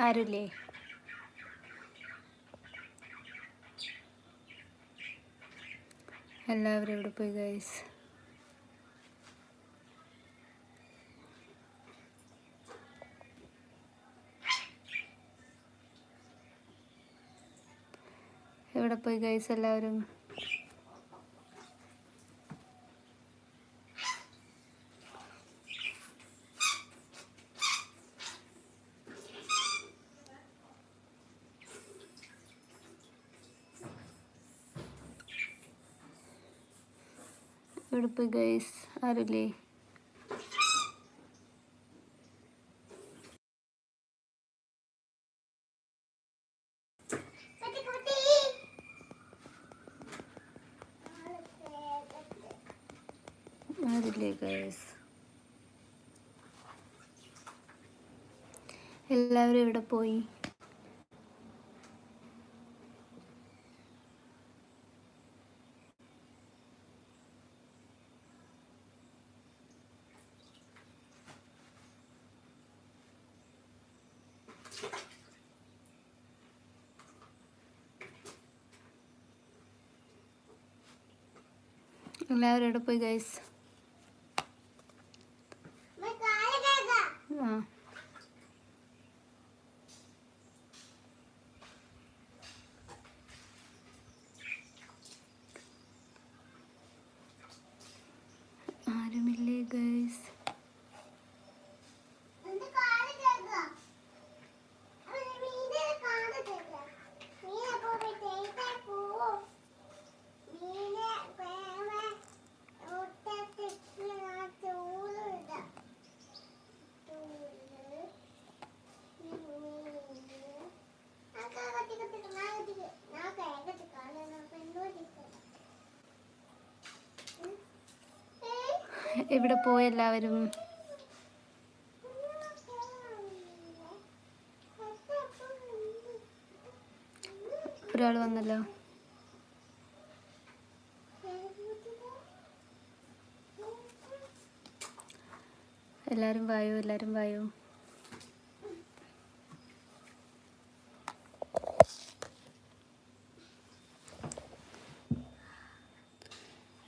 ആരുമില്ലേ എല്ലാവരും ഇവിടെ പോയി ഗൈസ് ഇവിടെ പോയി ഗൈസ് എല്ലാവരും? എവിടെ പോയി ഗൈസ് ആരല്ലേ എല്ലാവരും ഇവിടെ പോയി? എല്ലാവരും ഇവിടെ പോയി ഗൈസ് ഇവിടെ പോയി എല്ലാവരും? ഒരാൾ വന്നല്ലോ. എല്ലാവരും വായോ എല്ലാവരും വായോ?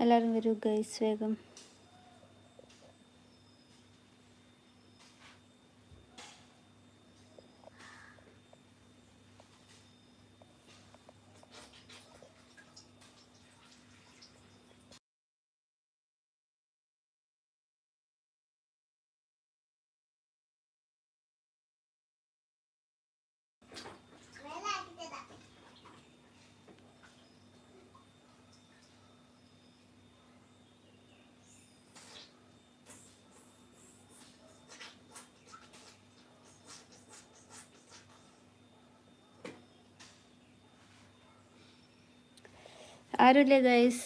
എല്ലാവരും വരൂ ഗൈസ് വേഗം. ആരുമില്ലേ ഗൈസ്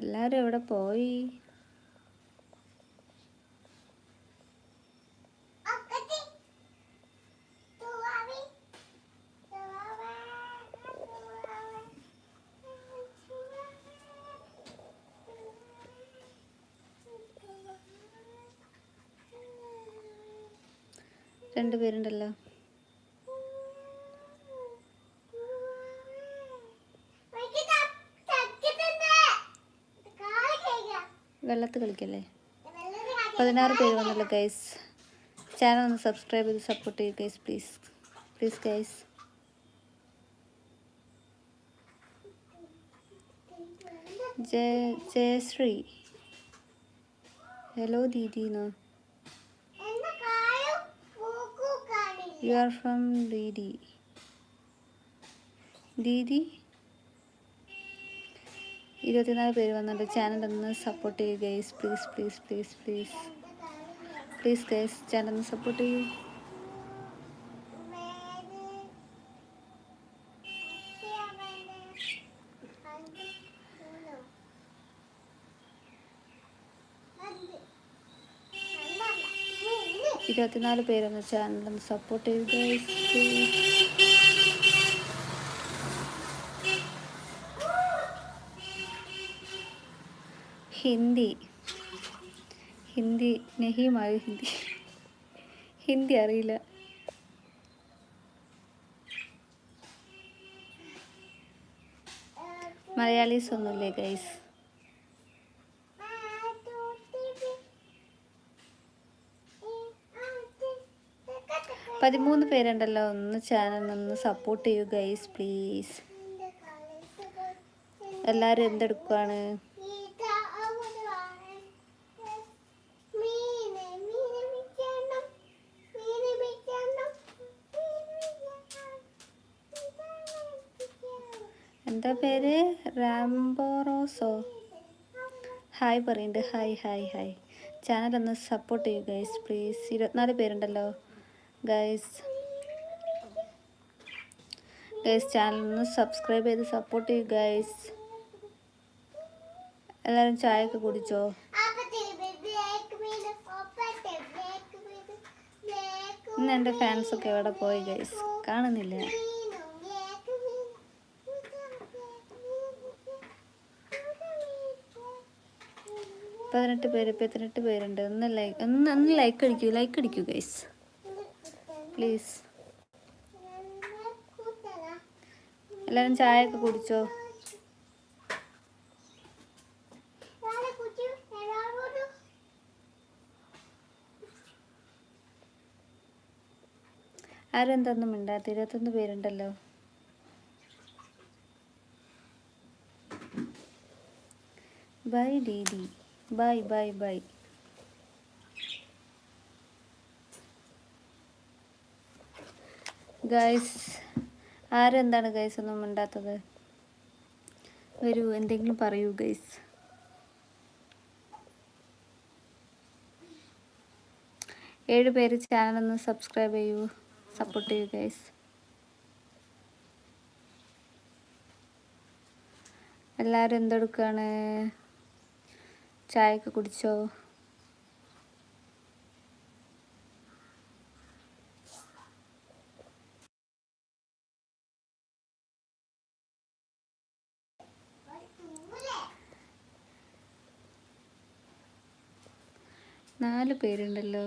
എല്ലാവരും എവിടെ പോയി? രണ്ടുപേരുണ്ടല്ലോ. വെള്ളത്തിൽ കളിക്കല്ലേ? പതിനാറ് പേര് വന്നല്ലോ ഗൈസ് ചാനൽ ഒന്ന് സബ്സ്ക്രൈബ് ചെയ്ത് സപ്പോർട്ട് ചെയ്യുക guys please please guys Jaya Jayashree. Hello Didi you are from Didi Didi ഇരുപത്തിനാല് പേര് വന്നിട്ട് ചാനൽ ഒന്ന് സപ്പോർട്ട് ചെയ്യുക guys please please please please please guys channel ഒന്ന് സപ്പോർട്ട് ചെയ്യൂ. ഇരുപത്തിനാല് പേരൊന്ന് ചാനലൊന്ന് സപ്പോർട്ട് ചെയ്യൂ ഗൈസ് പ്ലീസ് ഹിന്ദി. ഹിന്ദി നഹിമായ ഹിന്ദി. ഹിന്ദി അറിയില്ല. മലയാളീസ് ഒന്നുമില്ലേ ഗൈസ്? പതിമൂന്ന് പേരുണ്ടല്ലോ ഒന്ന് ചാനൽ ഒന്ന് സപ്പോർട്ട് ചെയ്യൂ ഗൈസ് പ്ലീസ് എല്ലാവരും എന്തെടുക്കുവാണ്? എന്താ പേര്? റാംബോറോസോ. ഹായ് പറയുന്നുണ്ട് ഹായ് ഹായ് ഹായ്. ചാനൽ ഒന്ന് സപ്പോർട്ട് ചെയ്യൂ ഗൈസ് പ്ലീസ് ഇരുപത്തിനാല് പേരുണ്ടല്ലോ. ഗൈസ് ഗൈസ് ചാനൽ ഒന്ന് സബ്സ്ക്രൈബ് ചെയ്ത് സപ്പോർട്ട് ചെയ്യൂ ഗൈസ് എല്ലാവരും ചായയൊക്കെ കുടിച്ചോ? ഇന്ന് എന്റെ ഫാൻസൊക്കെ എവിടെ പോയി ഗൈസ് കാണുന്നില്ല. പതിനെട്ട് പേര് പതിനെട്ട് പേരുണ്ട്. ഒന്ന് ലൈക്ക് ഒന്ന് ഒന്ന് ലൈക്ക് അടിക്കൂ ലൈക്ക് അടിക്കൂ ഗൈസ് പ്ലീസ് എല്ലാവരും ചായ ഒക്കെ കുടിച്ചോ ആരെന്തൊന്നും മിണ്ടാത്ത ഇരുപത്തൊന്ന് പേരുണ്ടല്ലോ. Bye Didi bye bye bye. Guys ആരെന്താണ് ഗൈസ് ഒന്നും മിണ്ടാത്തത്? വരൂ എന്തെങ്കിലും പറയൂ ഗൈസ്. ഏഴ് പേര് ചാനൽ ഒന്ന് സബ്സ്ക്രൈബ് ചെയ്യൂ സപ്പോർട്ട് ചെയ്യൂ ഗൈസ്. എല്ലാവരും എന്തെടുക്കുകയാണ് ചായയൊക്കെ കുടിച്ചോ? നാല് പേരുണ്ടല്ലോ.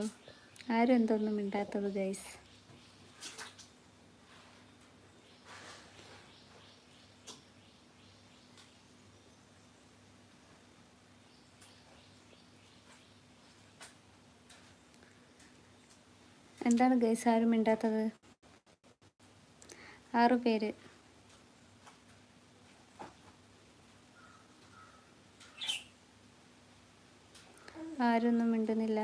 ആരും എന്തൊന്നും മിണ്ടാത്തത് ഗൈസ്. എന്താണ് ഗൈസ് ആരും മിണ്ടാത്തത്? ആറു പേര്. ആരൊന്നും മിണ്ടുന്നില്ല.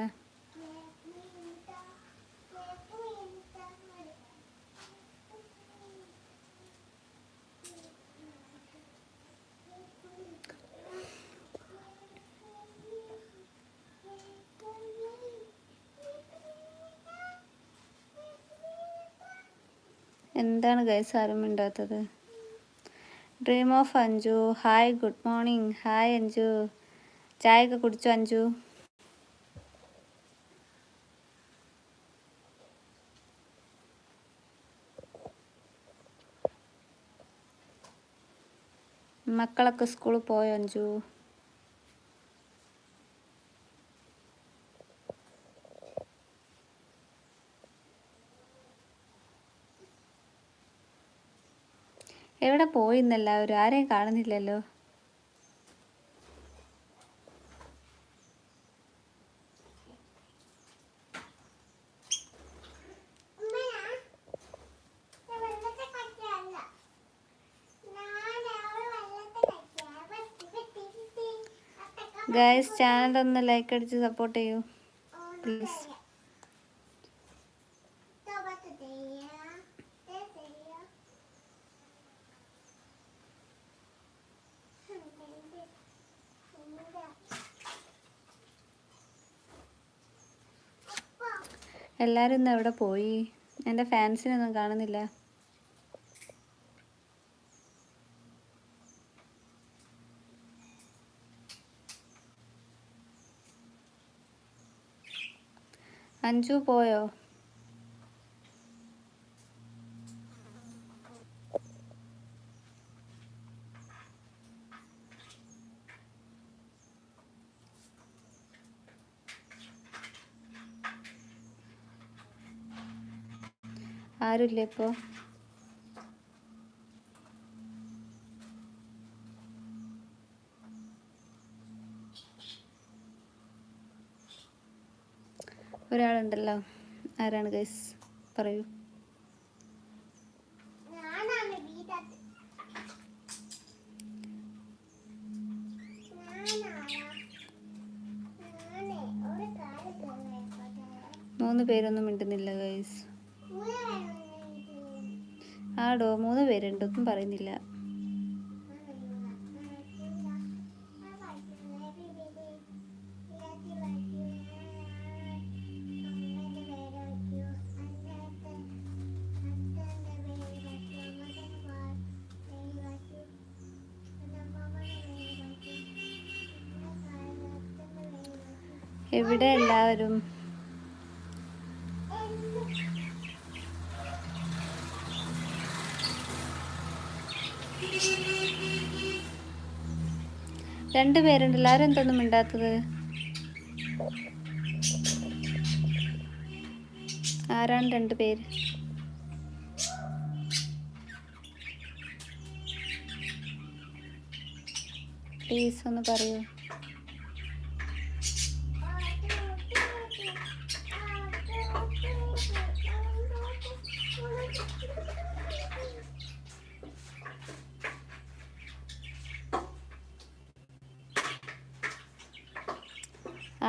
എന്താണ് ഗൈസ് ആരും മിണ്ടാത്തത്? Dream of Anju. Hi good morning hi Anju. ചായയൊക്കെ കുടിച്ചു അഞ്ജു? മക്കളൊക്കെ സ്കൂളിൽ പോയോ അഞ്ജു? എവിടെ പോയി ഇന്നെല്ലാവരും ആരെയും കാണുന്നില്ലല്ലോ. ഗൈസ് ചാനൽ ഒന്ന് ലൈക്ക് അടിച്ച് സപ്പോർട്ട് ചെയ്യൂ. പ്ലീസ് എല്ലാവരും ഇന്ന് എവിടെ പോയി? എന്റെ ഫാൻസിനൊന്നും കാണുന്നില്ല. അഞ്ചു പോയോ? ആരുമില്ല ഇപ്പോൾ ഒരാളുണ്ടല്ലോ. ആരാണ് ഗൈസ് പറയൂ. മൂന്ന് പേരൊന്നും ഒന്നും പറയുന്നില്ല. എവിടെ എല്ലാവരും? രണ്ട് പേരുണ്ട്. എല്ലാവരും എന്തൊന്നും മിണ്ടാത്തത്? ആരാണ് രണ്ട് പേര്? പ്ലീസ് ഒന്ന് പറയൂ.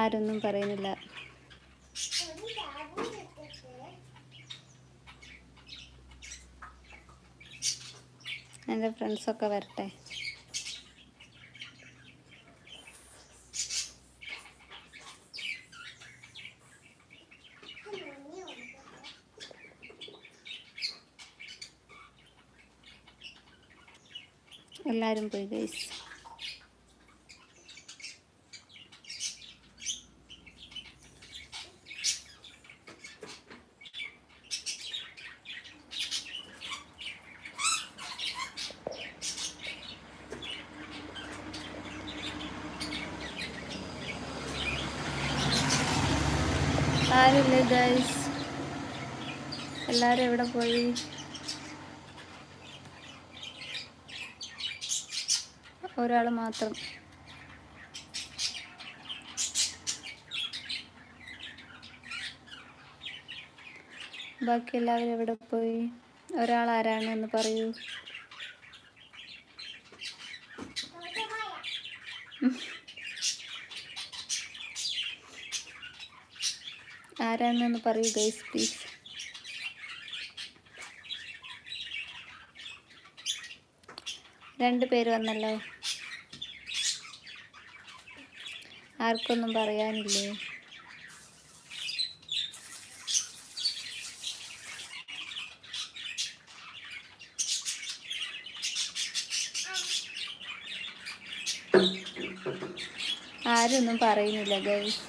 ആരൊന്നും പറയുന്നില്ല. എന്റെ ഫ്രണ്ട്സൊക്കെ വരട്ടെ. എല്ലാവരും പോയി ഗൈസ് ആരുമില്ലേ ഗൈസ് എല്ലാവരും എവിടെ പോയി? ഒരാൾ മാത്രം. ബാക്കി എല്ലാവരും എവിടെ പോയി? ഒരാൾ ആരാണ് എന്ന് പറയൂ. ആരാണെന്ന് പറയൂ ഗൈസ് പ്ലീസ് രണ്ട് പേര് വന്നല്ലോ. ആർക്കൊന്നും പറയാനില്ലേ? ആരൊന്നും പറയുന്നില്ല ഗൈസ്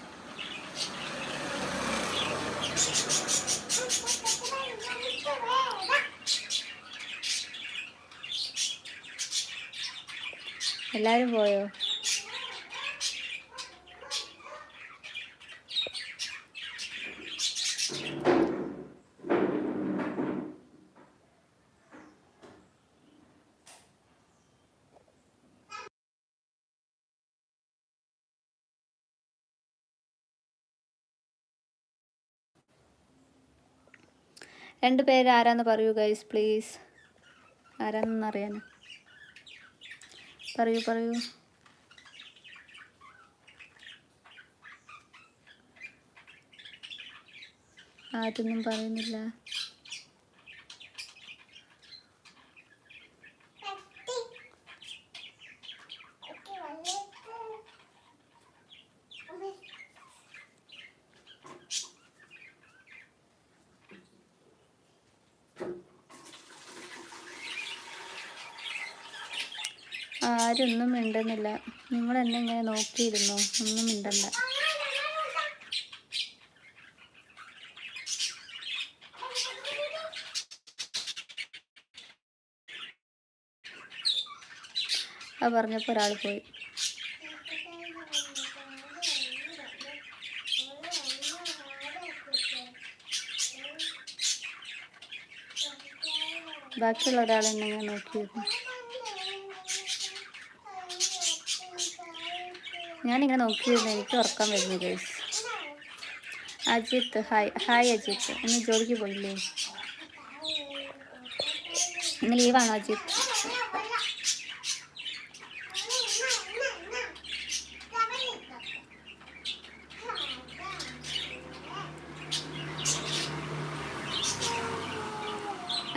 എല്ലാവരും പോയോ? രണ്ട് പേര് ആരാന്ന് പറയൂ ഗൈസ് പ്ലീസ് ആരാന്നറിയാനോ പറയൂ പറയൂ. ആരൊന്നും പറയുന്നില്ല. ആരൊന്നും മിണ്ടുന്നില്ല. നിങ്ങൾ എന്നെ ഇങ്ങനെ നോക്കിയിരുന്നോ? ഒന്നും മിണ്ടല്ല അത് പറഞ്ഞപ്പോൾ ഒരാൾ പോയി. ബാക്കിയുള്ള ഒരാളെന്നെ ഞാൻ നോക്കിയിരുന്നു. ഞാനിങ്ങനെ നോക്കിയിരുന്നു. എനിക്ക് ഉറക്കാൻ വരുന്നു guys Ajith hi hi Ajith. ഇന്ന് ജോലിക്ക് പോയില്ലേ? ഇന്ന് ലീവാണോ അജിത്ത്?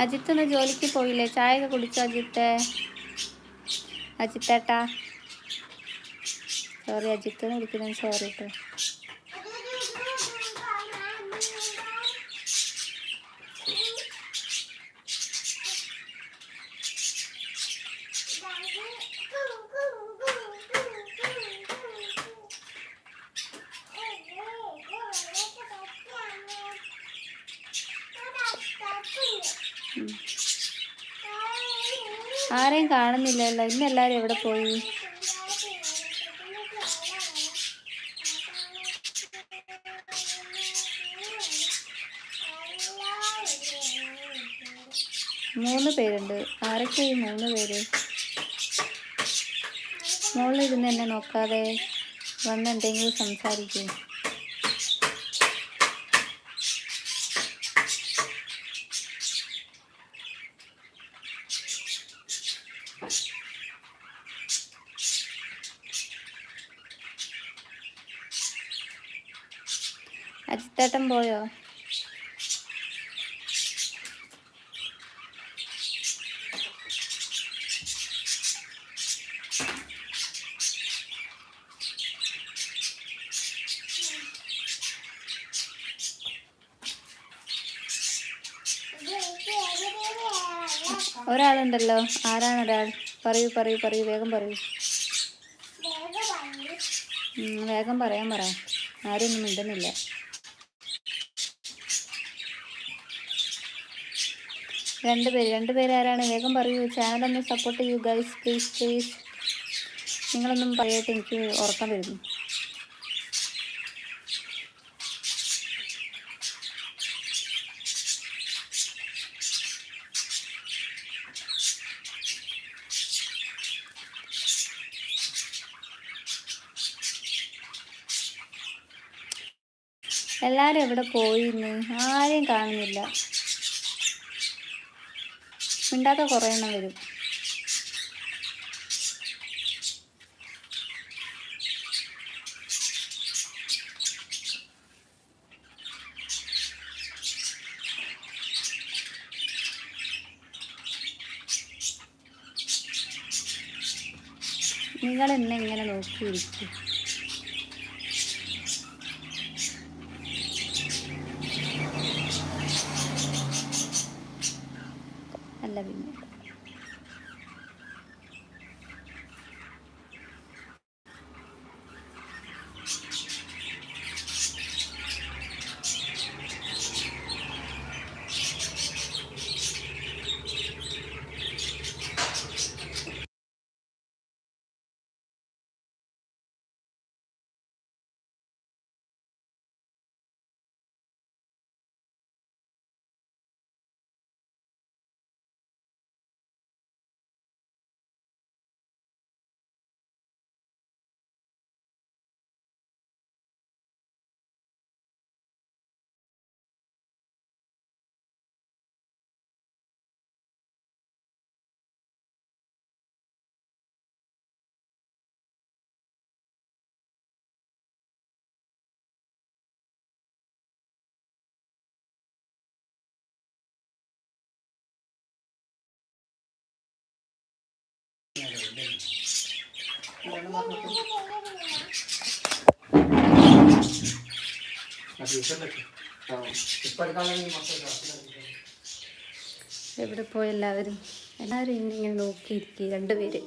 അജിത്ത് ഇന്ന് ജോലിക്ക് പോയില്ലേ? ചായ ഒക്കെ കുടിച്ചോ അജിത്തെ? അജിത്തേട്ടാ. സോറി അജിത്ത് എന്ന് സോറി കേട്ടോ. ആരെയും കാണുന്നില്ലല്ലോ. ഇന്ന് എല്ലാവരും എവിടെ പോയി? മൂന്ന് പേരുണ്ട്. ആരൊക്കെ ഈ മൂന്ന് പേര്? മോളിലിരുന്ന് എന്നെ നോക്കാതെ വന്ന് എന്തെങ്കിലും സംസാരിക്കും. അജിത്തേട്ടൻ പോയോ? ഒരാളുണ്ടല്ലോ. ആരാണ് ഒരാൾ? പറയൂ പറയൂ പറയൂ. വേഗം പറയൂ. വേഗം പറയാൻ പറ. ആരും മിണ്ടുന്നില്ല. രണ്ടുപേര് രണ്ടുപേര് രണ്ട് പേര് ആരാണ്? വേഗം പറയൂ. ചാനലൊന്ന് സപ്പോർട്ട് ചെയ്യൂ ഗൈസ് പ്ലീസ് പ്ലീസ് നിങ്ങളൊന്നും പറയട്ടെ എനിക്ക് ഉറക്കം വരുന്നു. എല്ലാരും എവിടെ പോയിന്ന് ആരെയും കാണുന്നില്ല. മിണ്ടാത്ത കുറേ എണ്ണം വരും. നിങ്ങൾ എന്നെ ഇങ്ങനെ നോക്കിയിരിക്കും. জানি না എവിടെ പോയി എല്ലാവരും? എല്ലാവരും ഇന്നെ ഇങ്ങനെ നോക്കിയിരിക്കും രണ്ടുപേര്.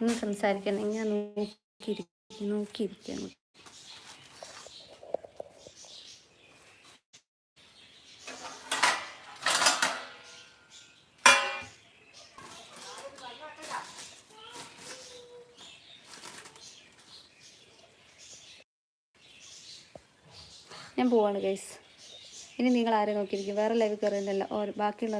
ഒന്ന് സംസാരിക്കണം ഇങ്ങനെ നോക്കിയിരിക്കും നോക്കിയിരിക്കുക. പോവാണ് ഗൈസ് ഇനി നിങ്ങൾ ആരെ നോക്കിയിരിക്കും? വേറെ ലൈവ് കയറുന്നില്ല ഓ ബാക്കിയുള്ള